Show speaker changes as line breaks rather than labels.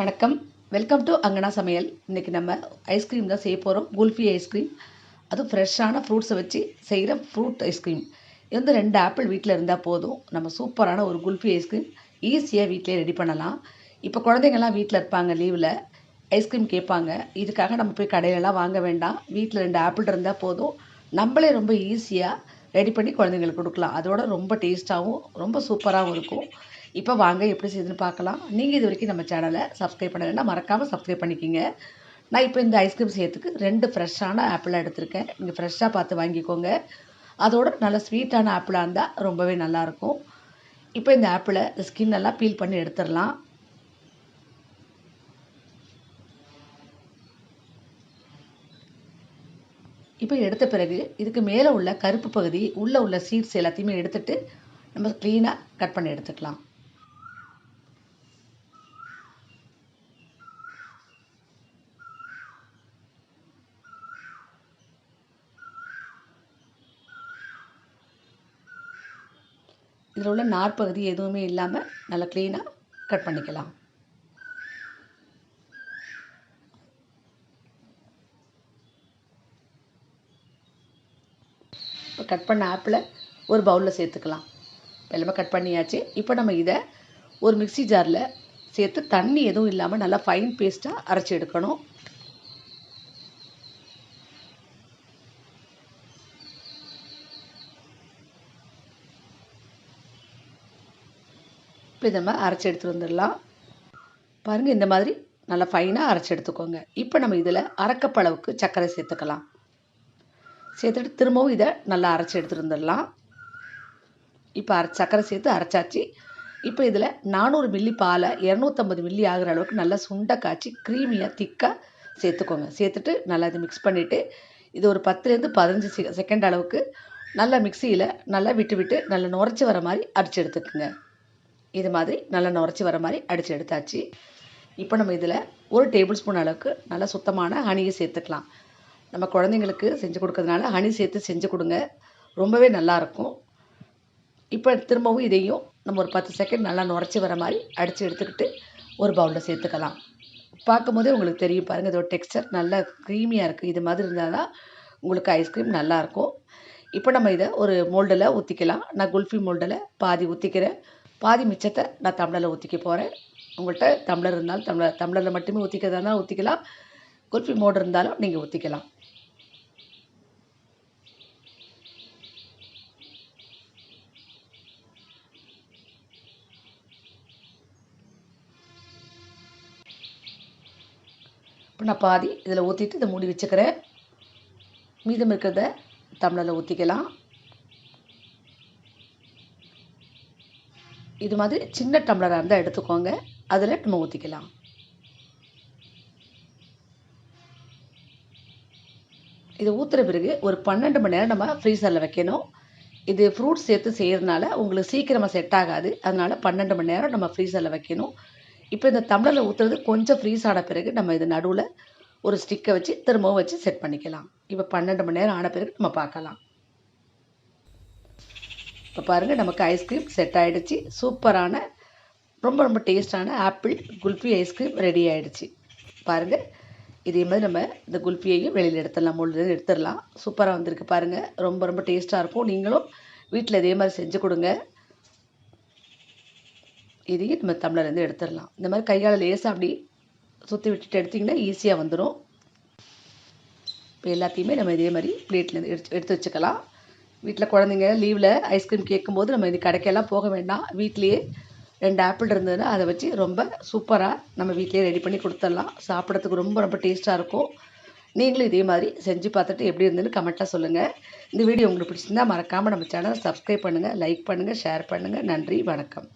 வணக்கம். Welcome to அங்கனா சமையல். இன்றைக்கி நம்ம ஐஸ்கிரீம் தான் செய்ய போகிறோம் குல்ஃபி ஐஸ்கிரீம் அதுவும் ஃப்ரெஷ்ஷான ஃப்ரூட்ஸை வச்சு செய்கிற ஃப்ரூட் ஐஸ்கிரீம் இது வந்து ரெண்டு ஆப்பிள் வீட்டில் இருந்தால் போதும். நம்ம சூப்பரான ஒரு குல்ஃபி ஐஸ்கிரீம் ஈஸியாக வீட்டிலே ரெடி பண்ணலாம். இப்போ குழந்தைங்கள்லாம் வீட்டில் இருப்பாங்க லீவில் ஐஸ்கிரீம் கேட்பாங்க. இதுக்காக நம்ம போய் கடையிலலாம் வாங்க வேண்டாம். வீட்டில் ரெண்டு ஆப்பிள் இருந்தால் போதும். நம்மளே ரொம்ப ஈஸியாக ரெடி பண்ணி குழந்தைங்களுக்கு கொடுக்கலாம். அதோட ரொம்ப டேஸ்ட்டாகவும் ரொம்ப சூப்பராகவும் இருக்கும். இப்போ வாங்க எப்படி செய்யுதுன்னு பார்க்கலாம். நீங்கள் இது வரைக்கும் நம்ம சேனலை சப்ஸ்கிரைப் பண்ணலைன்னா மறக்காமல் சப்ஸ்கிரைப் பண்ணிக்கிங்க. நான் இப்போ இந்த ஐஸ்கிரீம் செய்யறதுக்கு ரெண்டு ஃப்ரெஷ்ஷான ஆப்பிளாக எடுத்திருக்கேன். நீங்கள் ஃப்ரெஷ்ஷாக பார்த்து வாங்கிக்கோங்க. அதோட நல்ல ஸ்வீட்டான ஆப்பிளாக இருந்தால் ரொம்பவே நல்லாயிருக்கும். இப்போ இந்த ஆப்பிளை இந்த ஸ்கின் எல்லாம் பீல் பண்ணி எடுத்துடலாம். இப்போ எடுத்த பிறகு இதுக்கு மேலே உள்ள கருப்பு பகுதி உள்ளே உள்ள சீட்ஸ் எல்லாத்தையுமே எடுத்துகிட்டு நம்ம க்ளீனாக கட் பண்ணி எடுத்துக்கலாம். இதில் உள்ள நார்ப்பகுதி எதுவுமே இல்லாமல் நல்லா க்ளீனாக கட் பண்ணிக்கலாம். இப்போ கட் பண்ண ஆப்பிளை ஒரு பவுலில் சேர்த்துக்கலாம். எல்லாமே கட் பண்ணியாச்சு. இப்போ நம்ம இதை ஒரு மிக்சி ஜாரில் சேர்த்து தண்ணி எதுவும் இல்லாமல் நல்லா ஃபைன் பேஸ்ட்டாக அரைச்சி எடுக்கணும். இப்போ நம்ம அரைச்சி எடுத்துகிட்டு வந்துடலாம். பாருங்கள் இந்த மாதிரி நல்லா ஃபைனாக அரைச்சி எடுத்துக்கோங்க. இப்போ நம்ம இதில் அரைக்கப்பளவுக்கு சர்க்கரை சேர்த்துக்கலாம். சேர்த்துட்டு திரும்பவும் இதை நல்லா அரைச்சி எடுத்துகிட்டு வந்துடலாம். இப்போ அரை சர்க்கரை சேர்த்து அரைச்சாச்சு. இப்போ இதில் நானூறு மில்லி பாலை இரநூத்தம்பது மில்லி ஆகிற அளவுக்கு நல்லா சுண்டை காய்ச்சி க்ரீமியாக திக்காக சேர்த்துக்கோங்க. சேர்த்துட்டு நல்லா இதை மிக்ஸ் பண்ணிவிட்டு இது ஒரு பத்துலேருந்து பதினஞ்சு செ செகண்ட் அளவுக்கு நல்லா மிக்சியில் நல்லா விட்டு விட்டு நல்லா நுரைச்சி வர மாதிரி அரைச்சி எடுத்துக்கோங்க. இது மாதிரி நல்லா நுரைச்சி வர மாதிரி அடித்து எடுத்தாச்சு. இப்போ நம்ம இதில் ஒரு டேபிள் ஸ்பூன் அளவுக்கு நல்லா சுத்தமான ஹனியை சேர்த்துக்கலாம். நம்ம குழந்தைங்களுக்கு செஞ்சு கொடுக்கறதுனால ஹனி சேர்த்து செஞ்சு கொடுங்க. ரொம்பவே நல்லாயிருக்கும் இப்போ திரும்பவும் இதையும் நம்ம ஒரு பத்து செகண்ட் நல்லா நுரைச்சி வர மாதிரி அடித்து எடுத்துக்கிட்டு ஒரு பவுலில் சேர்த்துக்கலாம். பார்க்கும்போதே உங்களுக்கு தெரியும் பாருங்கள் இதோட டெக்ஸ்டர் நல்லா க்ரீமியாக இருக்குது இது மாதிரி இருந்தால் தான் உங்களுக்கு ஐஸ்கிரீம் நல்லாயிருக்கும் இப்போ நம்ம இதை ஒரு மோல்டில் ஊற்றிக்கலாம் நான் குல்ஃபி மோல்டில் பாதி ஊற்றிக்கிறேன் பாதி மிச்சத்தை நான் டம்ளரில் ஊற்றிக்க போகிறேன் உங்கள்கிட்ட டம்ளர் இருந்தாலும் டம்ளர் டம்ளரில் மட்டுமே ஊற்றிக்கிறதா இருந்தால் ஊற்றிக்கலாம் குல்ஃபி மோடு இருந்தாலும் நீங்கள் ஊற்றிக்கலாம் இப்போ நான் பாதி இதில் ஊற்றிட்டு இதை மூடி வச்சுக்கிறேன். மீதம் இருக்கிறத டம்ளரில் ஊற்றிக்கலாம் இது மாதிரி சின்ன டம்ளராக இருந்தால் எடுத்துக்கோங்க. அதில் நம்ம ஊற்றிக்கலாம் இது ஊற்றுற பிறகு ஒரு பன்னெண்டு மணி நேரம் நம்ம ஃப்ரீசரில் வைக்கணும். இது ஃப்ரூட்ஸ் சேர்த்து செய்கிறதுனால உங்களுக்கு சீக்கிரமாக செட் ஆகாது. அதனால் பன்னெண்டு மணி நேரம் நம்ம ஃப்ரீசரில் வைக்கணும். இப்போ இந்த தமிழில் ஊற்றுறது கொஞ்சம் ஃப்ரீஸ் ஆன பிறகு நம்ம இது நடுவில் ஒரு ஸ்டிக்கை வச்சு திரும்பவும் வச்சு செட் பண்ணிக்கலாம். இப்போ பன்னெண்டு மணி நேரம் ஆன பிறகு நம்ம பார்க்கலாம். இப்போ பாருங்கள் நமக்கு ஐஸ்கிரீம் செட் ஆகிடுச்சு சூப்பரான ரொம்ப ரொம்ப டேஸ்டான ஆப்பிள் குல்ஃபி ஐஸ்கிரீம் ரெடி ஆகிடுச்சு பாருங்கள் இதே மாதிரி நம்ம இந்த குல்ஃபியையும் வெளியில் எடுத்துடலாம் முழுது எடுத்துடலாம். சூப்பராக வந்திருக்கு பாருங்கள் ரொம்ப ரொம்ப டேஸ்ட்டாக இருக்கும். நீங்களும் வீட்டில் இதே மாதிரி செஞ்சு கொடுங்க. இதையும் நம்ம தமிழர்லேருந்து எடுத்துடலாம். இந்த மாதிரி கையால் லேசாக அப்படி சுற்றி விட்டுட்டு எடுத்திங்கன்னா ஈஸியாக வந்துடும் இப்போ எல்லாத்தையுமே நம்ம இதே மாதிரி பிளேட்லேருந்து எடுத்து எடுத்து வச்சுக்கலாம். வீட்டில் குழந்தைங்க லீவில் ஐஸ்கிரீம் கேட்கும்போது நம்ம இது கடைக்கெல்லாம் போக வேண்டாம். வீட்லேயே ரெண்டு ஆப்பிள் இருந்ததுன்னா அதை வச்சு ரொம்ப சூப்பராக நம்ம வீட்லேயே ரெடி பண்ணி கொடுத்துடலாம். சாப்பிட்றதுக்கு ரொம்ப ரொம்ப டேஸ்ட்டாக இருக்கும். நீங்களும் இதே மாதிரி செஞ்சு பார்த்துட்டு எப்படி இருந்ததுன்னு கமெண்ட்டாக சொல்லுங்கள் இந்த வீடியோ உங்களுக்கு பிடிச்சிருந்தா மறக்காமல் நம்ம சேனலை சப்ஸ்கிரைப் பண்ணுங்கள் லைக் பண்ணுங்கள் ஷேர் பண்ணுங்கள் நன்றி வணக்கம்.